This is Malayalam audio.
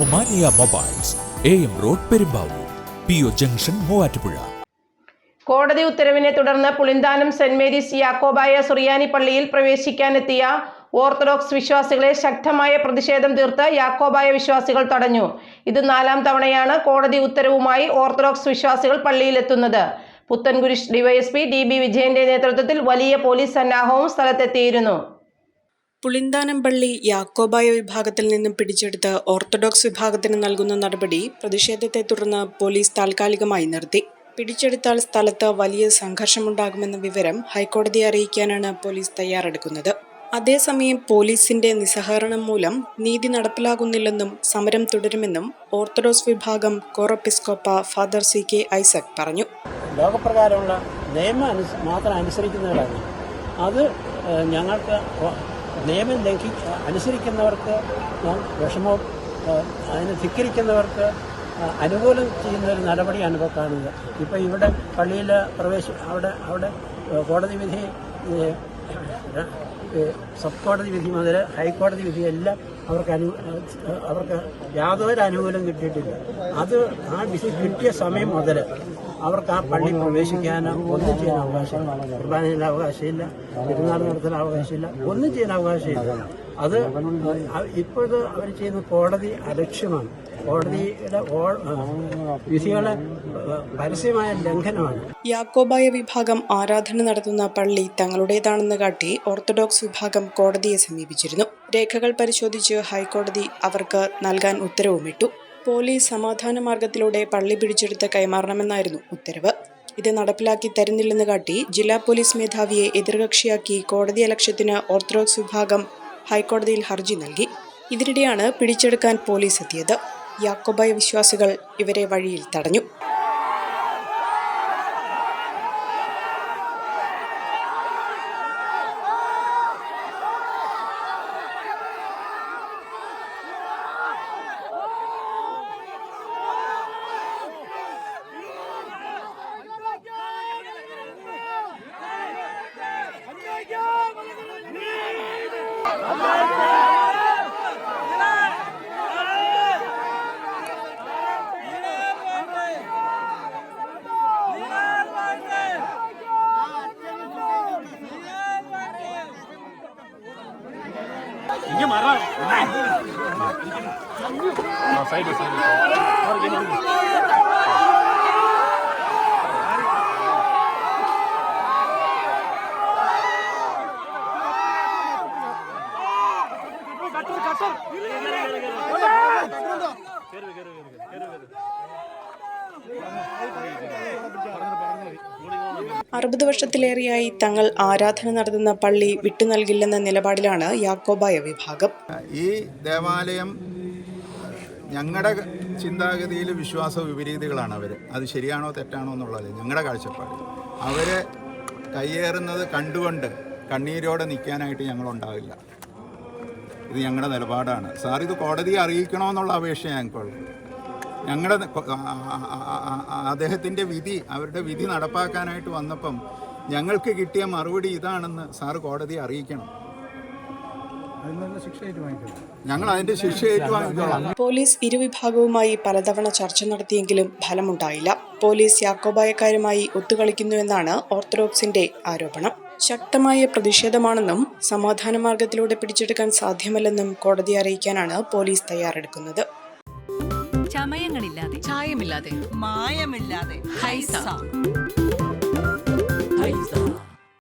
Omania mobiles A road Perumbavoor P O junction Muvattupuzha. കോടതി ഉത്തരവിനെ തുടർന്ന് പുളിന്താനം സെന്റ് മേരീസ് യാക്കോബായ സുറിയാനി പള്ളിയിൽ പ്രവേശിക്കാനെത്തിയ ഓർത്തഡോക്സ് വിശ്വാസികളെ ശക്തമായ പ്രതിഷേധം തീർത്ത് യാക്കോബായ വിശ്വാസികൾ തടഞ്ഞു. ഇത് നാലാം തവണയാണ് കോടതി ഉത്തരവുമായി ഓർത്തഡോക്സ് വിശ്വാസികൾ പള്ളിയിലെത്തുന്നത്. പുത്തൻകുരിശ് ഡിവൈഎസ്പി ഡി ബി വിജയന്റെ നേതൃത്വത്തിൽ വലിയ പോലീസ് സന്നാഹവും സ്ഥലത്തെത്തിയിരുന്നു. പുളിന്താനം പള്ളി യാക്കോബായ വിഭാഗത്തിൽ നിന്നും പിടിച്ചെടുത്ത് ഓർത്തഡോക്സ് വിഭാഗത്തിന് നൽകുന്ന നടപടി പ്രതിഷേധത്തെ തുടർന്ന് പോലീസ് താൽക്കാലികമായി നിർത്തി. പിടിച്ചെടുത്താൽ സ്ഥലത്ത് വലിയ സംഘർഷമുണ്ടാകുമെന്ന വിവരം ഹൈക്കോടതിയെ അറിയിക്കാനാണ് പോലീസ് തയ്യാറെടുക്കുന്നത്. അതേസമയം പോലീസിന്റെ നിസ്സഹകരണം മൂലം നീതി നടപ്പിലാകുന്നില്ലെന്നും സമരം തുടരുമെന്നും ഓർത്തഡോക്സ് വിഭാഗം കോറപ്പിസ്കോപ്പ ഫാദർ സി കെ ഐസക് പറഞ്ഞു. ലോകപ്രകാരമുള്ള നിയമം മാത്രം അനുസരിക്കുന്നവരാണ്. അത് ഞങ്ങൾക്ക് നിയമം ലംഘി അനുസരിക്കുന്നവർക്ക് വിഷമോ അതിനെ ധിക്കരിക്കുന്നവർക്ക് അനുകൂലം ചെയ്യുന്ന ഒരു നടപടിയാണ് ഇപ്പോൾ കാണുന്നത് ഇപ്പോൾ ഇവിടെ പള്ളിയിൽ പ്രവേശ അവിടെ അവിടെ കോടതി വിധി സബ് കോടതി വിധി മുതൽ ഹൈക്കോടതി വിധി എല്ലാം അവർക്ക് അനു അവർക്ക് യാതൊരു അനുകൂലം കിട്ടിയിട്ടില്ല. അത് ആ വിധി കിട്ടിയ സമയം മുതൽ അവർക്ക് ആ പള്ളി പ്രവേശിക്കാൻ ഒന്നും ചെയ്യാൻ അവകാശമില്ല. കുർബാനയിൽ അവകാശമില്ല പെരുന്നാൾ നടത്താൻ അവകാശമില്ല ഒന്നും ചെയ്യാൻ അവകാശമില്ല. അത് ഇപ്പോഴത് അവർ ചെയ്യുന്ന കോടതി അലക്ഷ്യമാണ്. കോടതിയുടെ വിധികളെ പരസ്യമായ ലംഘനമാണ്. യാക്കോബായ വിഭാഗം ആരാധന നടത്തുന്ന പള്ളി തങ്ങളുടേതാണെന്ന് കാട്ടി ഓർത്തഡോക്സ് വിഭാഗം കോടതിയെ സമീപിച്ചിരുന്നു. രേഖകൾ പരിശോധിച്ച് ഹൈക്കോടതി അവർക്ക് നൽകാൻ ഉത്തരവുമിട്ടു. പോലീസ് സമാധാന മാർഗത്തിലൂടെ പള്ളി പിടിച്ചെടുത്ത് കൈമാറണമെന്നായിരുന്നു ഉത്തരവ്. ഇത് നടപ്പിലാക്കി തരുന്നില്ലെന്ന് കാട്ടി ജില്ലാ പോലീസ് മേധാവിയെ എതിർകക്ഷിയാക്കി കോടതി അലക്ഷ്യത്തിന് ഓർത്തഡോക്സ് വിഭാഗം ഹൈക്കോടതിയിൽ ഹർജി നൽകി. ഇതിനിടെയാണ് പിടിച്ചെടുക്കാൻ പോലീസ് എത്തിയത്. യാക്കോബായ വിശ്വാസികൾ ഇവരെ വഴിയിൽ തടഞ്ഞു. இங்க மரம் சைடு சைடு അറുപത് വർഷത്തിലേറെയായി തങ്ങൾ ആരാധന നടത്തുന്ന പള്ളി വിട്ടു നൽകില്ലെന്ന നിലപാടിലാണ് യാക്കോബായ വിഭാഗം. ഈ ദേവാലയം ഞങ്ങളുടെ ചിന്താഗതിയിൽ വിശ്വാസ വിപരീതികളാണ് അവർ അത് ശരിയാണോ തെറ്റാണോ എന്നുള്ളത് ഞങ്ങളുടെ കാഴ്ചപ്പാട് അവർ കയ്യേറുന്നത് കണ്ടുകൊണ്ട് കണ്ണീരോടെ നിൽക്കാനായിട്ട് ഞങ്ങളുണ്ടാവില്ല. ഇത് ഞങ്ങളുടെ നിലപാടാണ്. സാർ ഇത് കോടതിയെ അറിയിക്കണമെന്നുള്ള അപേക്ഷ ഞങ്ങൾക്കുള്ളു ഞങ്ങളുടെ അദ്ദേഹത്തിന്റെ വിധി അവരുടെ വിധി നടപ്പാക്കാനായിട്ട് വന്നപ്പം ഞങ്ങൾക്ക് കിട്ടിയ മറുപടി ഇതാണെന്ന് സാറ് കോടതിയെ അറിയിക്കണം. ഞങ്ങൾ അതിന്റെ ശിക്ഷ ഏറ്റുവാങ്ങിക്കോളാം പോലീസ് ഇരുവിഭാഗവുമായി പലതവണ ചർച്ച നടത്തിയെങ്കിലും ഫലമുണ്ടായില്ല. പോലീസ് യാക്കോബായക്കാരുമായി ഒത്തുകളിക്കുന്നുവെന്നാണ് ഓർത്തഡോക്സിന്റെ ആരോപണം. ശക്തമായ പ്രതിഷേധമാണെന്നും സമാധാന മാർഗത്തിലൂടെ പിടിച്ചെടുക്കാൻ സാധ്യമല്ലെന്നും കോടതി അറിയിക്കാനാണ് പോലീസ് തയ്യാറെടുക്കുന്നത്. ചമയങ്ങളില്ലാതെ. ചായമില്ലാതെ. മായമില്ലാതെ. ഹൈസ. ഹൈസ.